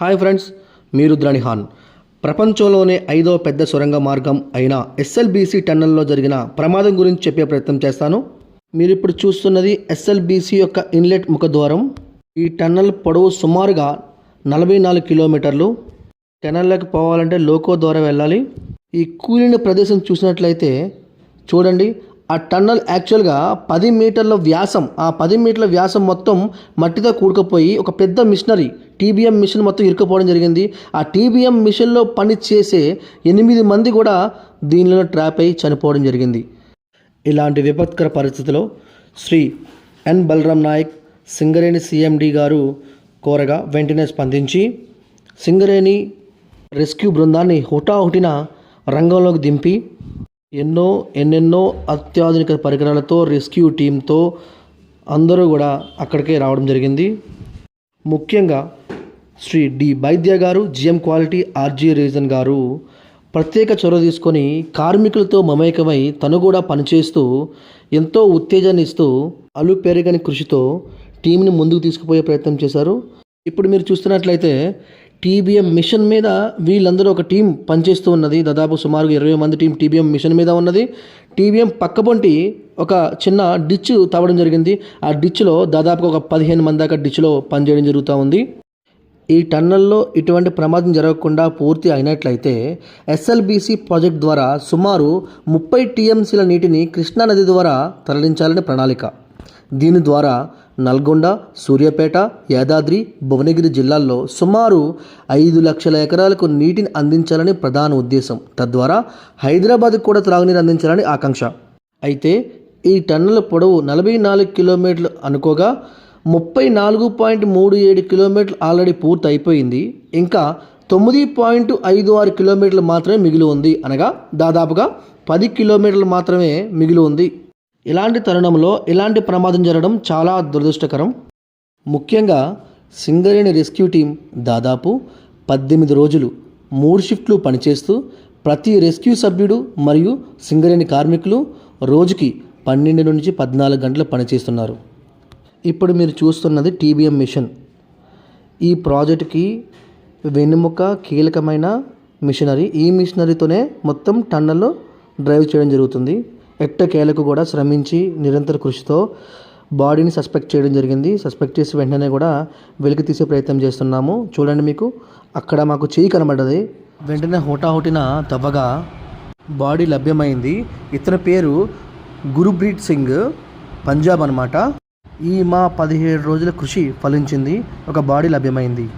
Hi friends మీరు ద్రణిహాన్ ప్రపంచంలోనే ఐదో పెద్ద సొరంగ మార్గం అయిన ఎస్ఎల్బీసీ టన్నెల్లో జరిగిన ప్రమాదం గురించి చెప్పే ప్రయత్నం చేస్తాను. మీరు ఇప్పుడు చూస్తున్నది ఎస్ఎల్బీసీ యొక్క ఇన్లెట్ ముఖద్వారం. ఈ టన్నెల్ పొడవు సుమారుగా నలభై నాలుగు కిలోమీటర్లు. టన్నెల్లోకి పోవాలంటే లోకో ద్వారా వెళ్ళాలి. ఈ కూలిన ప్రదేశం చూసినట్లయితే చూడండి ఆ టన్నల్ యాక్చువల్గా పది మీటర్ల వ్యాసం ఆ పది మీటర్ల వ్యాసం మొత్తం మట్టితో కూడుకుపోయి ఒక పెద్ద మిషనరీ టీబీఎం మిషన్ మొత్తం ఇరుక్కుపోవడం జరిగింది. ఆ టీబీఎం మిషన్లో పని చేసే ఎనిమిది మంది కూడా దీనిలో ట్రాప్ అయి చనిపోవడం జరిగింది. ఇలాంటి విపత్కర పరిస్థితిలో శ్రీ ఎన్. బలరాం నాయక్ సింగరేణి సీఎండి గారు కోరగా వెంటనే స్పందించి సింగరేణి రెస్క్యూ బృందాన్ని హుటాహుటిన రంగంలోకి దింపి ఎన్నో ఎన్నెన్నో అత్యాధునిక పరికరాలతో రెస్క్యూ టీంతో అందరూ కూడా అక్కడికే రావడం జరిగింది. ముఖ్యంగా శ్రీ డి వైద్య గారు జిఎం క్వాలిటీ ఆర్జీ రీజన్ గారు ప్రత్యేక చొరవ తీసుకొని కార్మికులతో మమేకమై తను కూడా పనిచేస్తూ ఎంతో ఉత్తేజాన్ని ఇస్తూ అలు పెరగని కృషితో టీంని ముందుకు తీసుకుపోయే ప్రయత్నం చేశారు. ఇప్పుడు మీరు చూస్తున్నట్లయితే టీబీఎం మిషన్ మీద వీళ్ళందరూ ఒక టీం పనిచేస్తూ ఉన్నది. దాదాపు సుమారు ఇరవై మంది టీం టీబీఎం మిషన్ మీద ఉన్నది. టీబీఎం పక్కపొంటి ఒక చిన్న డిచ్ తవ్వడం జరిగింది. ఆ డిచ్లో దాదాపుగా ఒక పదిహేను మంది దాకా డిచ్లో పనిచేయడం జరుగుతూ ఉంది. ఈ టన్నల్లో ఇటువంటి ప్రమాదం జరగకుండా పూర్తి అయినట్లయితే ఎస్ఎల్బీసీ ప్రాజెక్ట్ ద్వారా సుమారు ముప్పై టీఎంసీల నీటిని కృష్ణానది ద్వారా తరలించాలని ప్రణాళిక. దీని ద్వారా నల్గొండ సూర్యాపేట యాదాద్రి భువనగిరి జిల్లాల్లో సుమారు ఐదు లక్షల ఎకరాలకు నీటిని అందించాలని ప్రధాన ఉద్దేశం. తద్వారా హైదరాబాద్కు కూడా త్రాగునీరు అందించాలని ఆకాంక్ష. అయితే ఈ టన్నుల పొడవు నలభై నాలుగు కిలోమీటర్లు అనుకోగా ముప్పై నాలుగు పాయింట్ మూడు ఏడు కిలోమీటర్లు ఆల్రెడీ పూర్తి అయిపోయింది ఇంకా తొమ్మిది పాయింట్ ఐదు ఆరు కిలోమీటర్లు మాత్రమే మిగిలి ఉంది అనగా దాదాపుగా పది కిలోమీటర్లు మాత్రమే మిగిలి ఉంది. ఇలాంటి తరుణంలో ఇలాంటి ప్రమాదం జరగడం చాలా దురదృష్టకరం. ముఖ్యంగా సింగరేణి రెస్క్యూ టీం దాదాపు పద్దెనిమిది రోజులు మూడు షిఫ్ట్లు పనిచేస్తూ ప్రతి రెస్క్యూ సభ్యుడు మరియు సింగరేణి కార్మికులు రోజుకి పన్నెండు నుంచి పద్నాలుగు గంటలు పనిచేస్తున్నారు. ఇప్పుడు మీరు చూస్తున్నది టీబీఎం మిషన్. ఈ ప్రాజెక్టుకి వెన్నెముక కీలకమైన మిషనరీ ఈ మిషనరీతోనే మొత్తం టన్నల్లో డ్రైవ్ చేయడం జరుగుతుంది. ఎట్టకేలకు కూడా శ్రమించి నిరంతర కృషితో బాడీని సస్పెక్ట్ చేయడం జరిగింది. సస్పెక్ట్ చేసి వెంటనే కూడా వెలికి తీసే ప్రయత్నం చేస్తున్నాము. చూడండి మీకు అక్కడ మాకు చేయి కనబడ్డది. వెంటనే హోటాహోటిన తవ్వగా బాడీ లభ్యమైంది. ఇతని పేరు గురుప్రీత్ సింగ్ పంజాబ్ అనమాట ఈ మా పదిహేడు రోజుల కృషి ఫలించింది. ఒక బాడీ లభ్యమైంది.